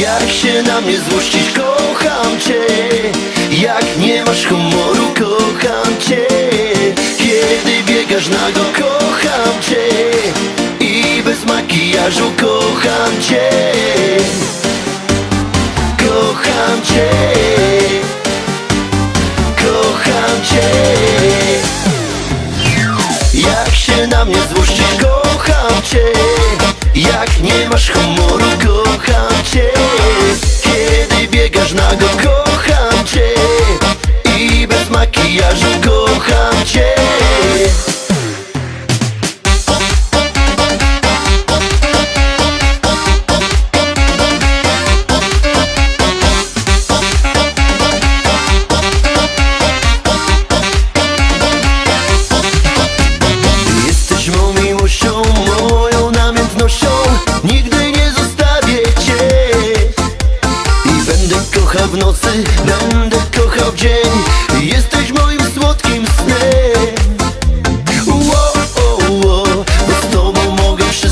Jak się na mnie złościsz, kocham cię. Jak nie masz humoru, kocham cię. Kiedy biegasz nago, kocham cię. I bez makijażu, kocham cię cię. Jak się na mnie złościsz, kocham cię. Jak nie masz humoru, kocham cię. Kiedy biegasz nago, kocham Kochał w nocy, będę kochał w dzień. Jesteś